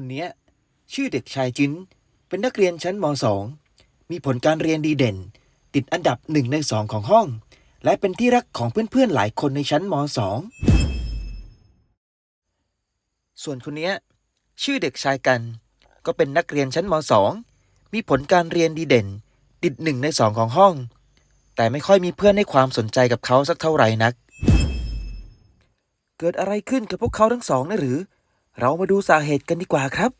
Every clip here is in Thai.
คนเนี้ยชื่อเด็กชายจิ้นเป็นนักเรียนชั้นม .2 มีผลการเรียนดีเด่น ติดอันดับหนึ่งในสองของห้อง และเป็นที่รักของเพื่อนๆหลายคนในชั้นม .2 ส่วนคนเนี้ยชื่อเด็กชายกัน ก็เป็นนักเรียนชั้นม .2 มีผลการเรียนดีเด่น ติดหนึ่งในสองของห้อง แต่ไม่ค่อยมีเพื่อนให้ความสนใจกับเขาสักเท่าไหร่นัก เกิดอะไรขึ้นกับพวกเขาทั้งสองนะหรือ เรามาดูสาเหตุกันดีกว่าครับ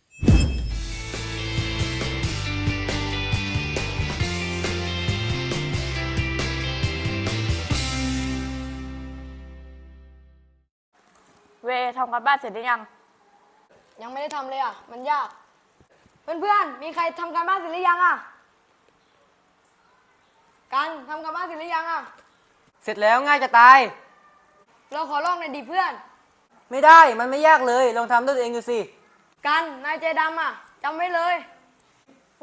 เวทำการบ้านเสร็จหรือยัง ยังไม่ได้ทำเลยอะ มันยาก เพื่อนๆ มีใครทำการบ้านเสร็จหรือยังอะ กันทำการบ้านเสร็จหรือยังอะ เสร็จแล้วง่ายจะตาย เราขอลองหน่อยดิเพื่อน ไม่ได้มันไม่ยากเลย ลองทำด้วยตัวเองดูสิ กันนายใจดำอะจำไว้เลย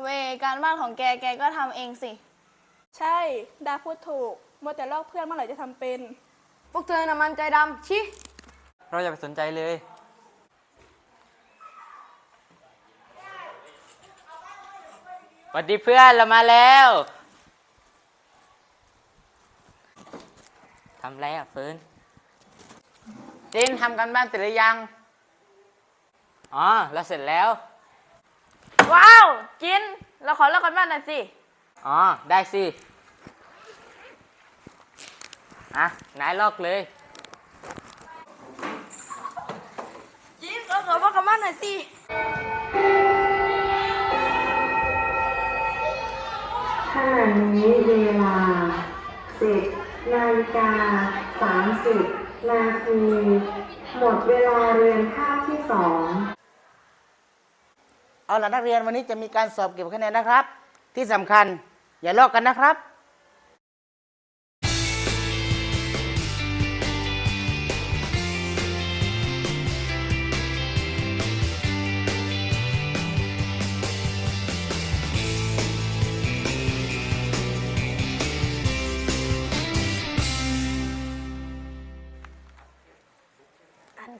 เวการบ้านของแกแกก็ทำเองสิ ใช่ ดาพูดถูกมัวแต่ลอกเพื่อนเมื่อไหร่จะทำเป็น พวกเธอน่ะมันใจดำชิเราอย่าไปสนใจเลย สวัสดีเพื่อนเรามาแล้วทำไรอะเฟิร์น จินทำกันบ้านเสร็จหรือยัง อ๋อ เราเสร็จแล้ว ว้าวกิน เราขอลอกกันบ้านหน่อยสิ อ๋อ ได้สิ อะ นายลอกเลย จินเราขอลอกกันบ้านหน่อยสิ ขณะนี้เวลา 10นาฬิกา30 นาที หมดเวลาเรียนคาบที่สอง เอาล่ะนักเรียนวันนี้จะมีการสอบเก็บคะแนนนะครับ ที่สำคัญอย่าลอกกันนะครับ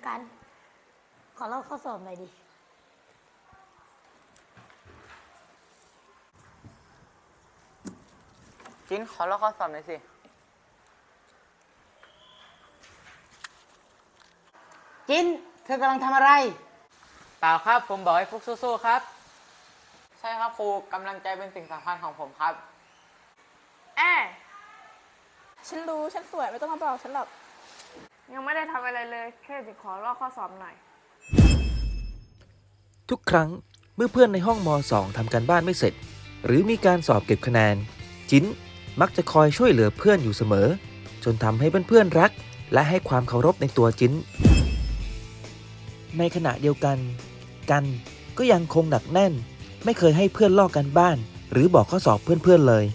กันกัน ขอเล่าข้อสอบหน่อยดิจินขอลอกข้อสอบหน่อยสิ จินเธอกำลังทำอะไร เปล่าครับ ผมบอกให้ฟุกสู้ๆครับ ใช่ครับครูกำลังใจเป็นสิ่งสำคัญของผมครับแอฉันรู้ ฉันสวย ไม่ต้องมาบอกฉันหรอก ยังไม่ได้ทำอะไรเลยแค่จะขอลอกข้อสอบหน่อย ทุกครั้งเมื่อเพื่อนในห้องม .2 ทำการบ้านไม่เสร็จ หรือมีการสอบเก็บคะแนน จิ้นมักจะคอยช่วยเหลือเพื่อนอยู่เสมอ จนทำให้เพื่อนๆรัก และให้ความเคารพในตัวจิ้น ในขณะเดียวกัน กันก็ยังคงหนักแน่น ไม่เคยให้เพื่อนลอกกันบ้าน หรือบอกข้อสอบเพื่อนๆเลย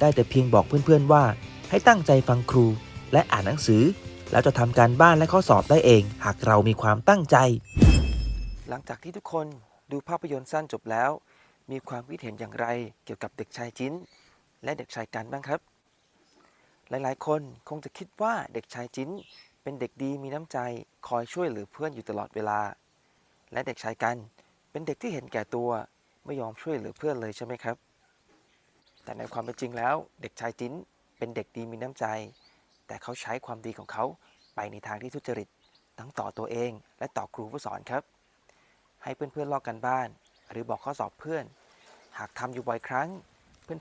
ได้แต่เพียงบอกเพื่อนๆว่า ให้ตั้งใจฟังครู และอ่านหนังสือ แล้วจะทำการบ้านและข้อสอบได้เอง หากเรามีความตั้งใจ หลังจากที่ทุกคนดูภาพยนตร์สั้นจบแล้ว มีความคิดเห็นอย่างไรเกี่ยวกับเด็กชายจิ้น และเด็กชายกันบ้างครับ หลายๆ คนคงจะคิดว่าเด็กชายจิ้น เป็นเด็กดีมีน้ำใจคอยช่วยเหลือเพื่อนอยู่ตลอดเวลา และเด็กชายกันเป็นเด็กที่เห็นแก่ตัวไม่ยอมช่วยเหลือเพื่อนเลยใช่ไหมครับ แต่ในความเป็นจริงแล้ว เด็กชายจิ้นเป็นเด็กดีมีน้ำใจ แต่เขาใช้ความดีของเขาไปในทางที่ทุจริตทั้งต่อตัวเองและต่อครูผู้สอนครับ ให้เพื่อนๆลอกกันบ้าน หรือบอกข้อสอบเพื่อน หากทำอยู่บ่อยครั้ง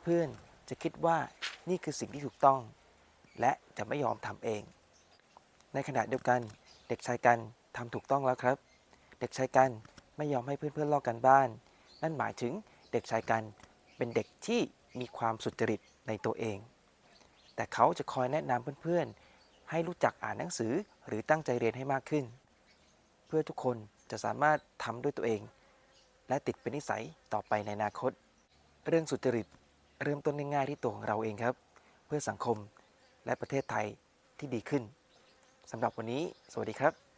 เพื่อนๆจะคิดว่านี่คือสิ่งที่ถูกต้อง และจะไม่ยอมทำเอง ในขณะเดียวกันเด็กชายกันทำถูกต้องแล้วครับ เด็กชายกันไม่ยอมให้เพื่อนๆลอกกันบ้าน นั่นหมายถึงเด็กชายกันเป็นเด็กที่มีความสุจริตในตัวเอง แต่เขาจะคอยแนะนำเพื่อนๆ ให้รู้จักอ่านหนังสือหรือตั้งใจเรียนให้มากขึ้น เพื่อทุกคนจะสามารถทำด้วยตัวเอง และติดเป็นนิสัยต่อไปในอนาคต เรื่องสุจริตเริ่มต้นง่ายๆที่ตัวของเราเองครับ เพื่อสังคมและประเทศไทยที่ดีขึ้นสำหรับวันนี้ สวัสดีครับ